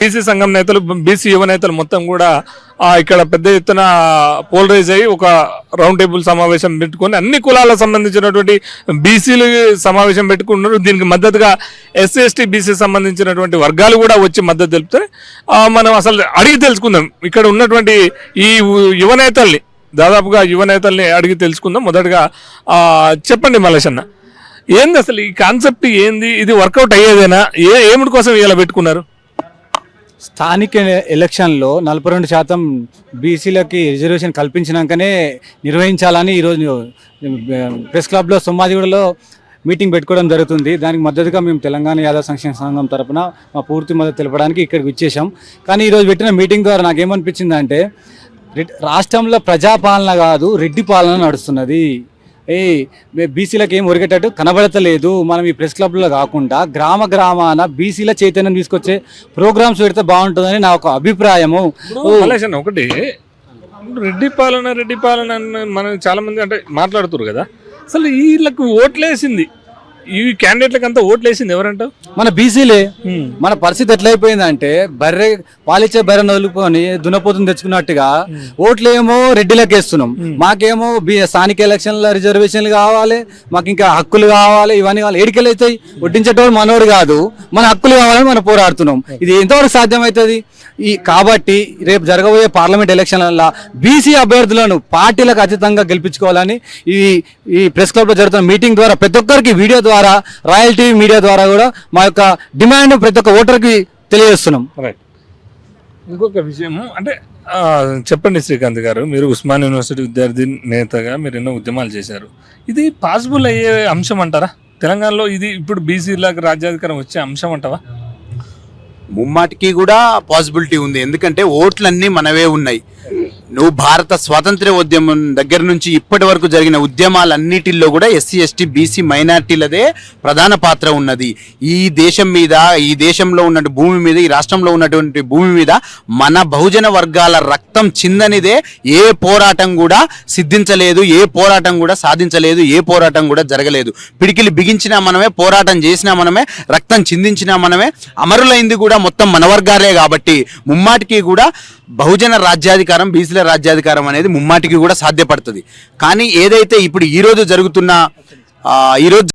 BC సంఘం నేతలు BC యువ నేతలు మొత్తం కూడా ఇక్కడ పెద్ద ఎత్తున పోలరైజ్ అయ్యి ఒక రౌండ్ టేబుల్ సమావేశం పెట్టుకొని అన్ని కులాలకు సంబంధించినటువంటి బీసీలు సమావేశం పెట్టుకున్నారు దీనికి మద్దతుగా ఎస్సీ ఎస్టీ బీసీ సంబంధించినటువంటి వర్గాలు కూడా వచ్చి మద్దతు తెలుపుతాయి మనం అసలు అడిగి తెలుసుకుందాం. ఇక్కడ ఉన్నటువంటి ఈ యువ నేతల్ని దాదాపుగా యువ నేతల్ని అడిగి తెలుసుకుందాం. మొదటగా చెప్పండి మలేషన్న ఏంది అసలు ఈ కాన్సెప్ట్ ఏంది? ఇది వర్కౌట్ అయ్యేదేనా? ఏ ఏమిటి కోసం ఇలా పెట్టుకున్నారు? స్థానిక ఎలక్షన్లో నలభై రెండు శాతం బీసీలకి రిజర్వేషన్ కల్పించినాకనే నిర్వహించాలని ఈరోజు ప్రెస్ క్లబ్లో సోమాజిగూడలో మీటింగ్ పెట్టుకోవడం జరుగుతుంది. దానికి మద్దతుగా మేము తెలంగాణ యాదవ్ సంక్షేమ సంఘం తరపున మా పూర్తి మద్దతు తెలపడానికి ఇక్కడికి వచ్చేసాం కానీ ఈరోజు పెట్టిన మీటింగ్ ద్వారా నాకు ఏమనిపించిందంటే రాష్ట్రంలో ప్రజాపాలన కాదు రెడ్డి పాలన నడుస్తున్నది. ఏ బీసీలకు ఏం ఒరిగేటట్టు కనబడతలేదు. మనం ఈ ప్రెస్ క్లబ్లో కాకుండా గ్రామ గ్రామాన బీసీల చైతన్యం తీసుకొచ్చే ప్రోగ్రామ్స్ పెడితే బాగుంటుందని నా ఒక అభిప్రాయము. ఒకటి రెడ్డి పాలన రెడ్డి పాలన మనం చాలా మంది అంటే మాట్లాడుతున్నారు కదా. అసలు వీళ్ళకు ఓట్లేసింది. ఈ క్యాండిడేట్లకు అంతా ఓట్లేసింది ఎవరంటావు మన బీసీలే. మన పరిస్థితి ఎట్లయిపోయిందంటే బర్రె పాలిచ్చే బర్రె వదులుకొని దున్నపోతుని తెచ్చుకున్నట్టుగా ఓట్లేమో రెడ్డిలకు వేస్తున్నాం మాకేమో స్థానిక ఎలక్షన్ల రిజర్వేషన్లు కావాలి మాకు ఇంకా హక్కులు కావాలి ఇవన్నీ కావాలి. ఏడికెళ్ళి అవుతాయి వడ్డించేటోడు మనోడు కాదు. మన హక్కులు కావాలని మనం పోరాడుతున్నాం. ఇది ఎంతవరకు సాధ్యమవుతుంది ఈ కాబట్టి రేపు జరగబోయే పార్లమెంట్ ఎలక్షన్ల బీసీ అభ్యర్థులను పార్టీలకు అతీతంగా గెలిపించుకోవాలని ఈ ఈ ప్రెస్ క్లబ్లో జరుగుతున్న మీటింగ్ ద్వారా ప్రతి ఒక్కరికి వీడియో ద్వారా రాయల్ టీవీ మీడియా ద్వారా కూడా మా యొక్క డిమాండ్ ప్రతి ఒక్క ఓటర్కి తెలియజేస్తున్నాం. రైట్ ఇంకొక విషయం అంటే ఆ, చెప్పండి శ్రీకాంత్ గారు మీరు ఉస్మాన్ యూనివర్సిటీ విద్యార్థి నేతగా మీరు ఎన్నో ఉద్యమాలు చేశారు. ఇది పాసిబుల్ అయ్యే అంశం అంటారా? తెలంగాణలో ఇది ఇప్పుడు బీసీలకు రాజ్యాధికారం వచ్చే అంశం అంటావా? ముమ్మాటికి కూడా పాసిబిలిటీ ఉంది. ఎందుకంటే ఓట్లన్నీ మనవే ఉన్నాయి. నువ్వు భారత స్వాతంత్ర్య ఉద్యమం దగ్గర నుంచి ఇప్పటి వరకు జరిగిన ఉద్యమాలన్నిటిల్లో కూడా ఎస్సీ ఎస్టీ బీసీ మైనార్టీలదే ప్రధాన పాత్ర ఉన్నది. ఈ దేశం మీద ఈ దేశంలో ఉన్నటువంటి భూమి మీద ఈ రాష్ట్రంలో ఉన్నటువంటి భూమి మీద మన బహుజన వర్గాల రక్తం చిందనిదే ఏ పోరాటం కూడా సిద్ధించలేదు ఏ పోరాటం కూడా సాధించలేదు ఏ పోరాటం కూడా జరగలేదు. పిడికిలి బిగించినా మనమే పోరాటం చేసినా మనమే రక్తం చిందించినా మనమే అమరులైంది కూడా మొత్తం మన వర్గాలే కాబట్టి ముమ్మాటికి కూడా బహుజన రాజ్యాధికారం బీసీల రాజ్యాధికారం అనేది ముమ్మాటికి కూడా సాధ్యపడుతుంది. కానీ ఏదైతే ఇప్పుడు ఈ రోజు జరుగుతున్న ఆ, ఈ రోజు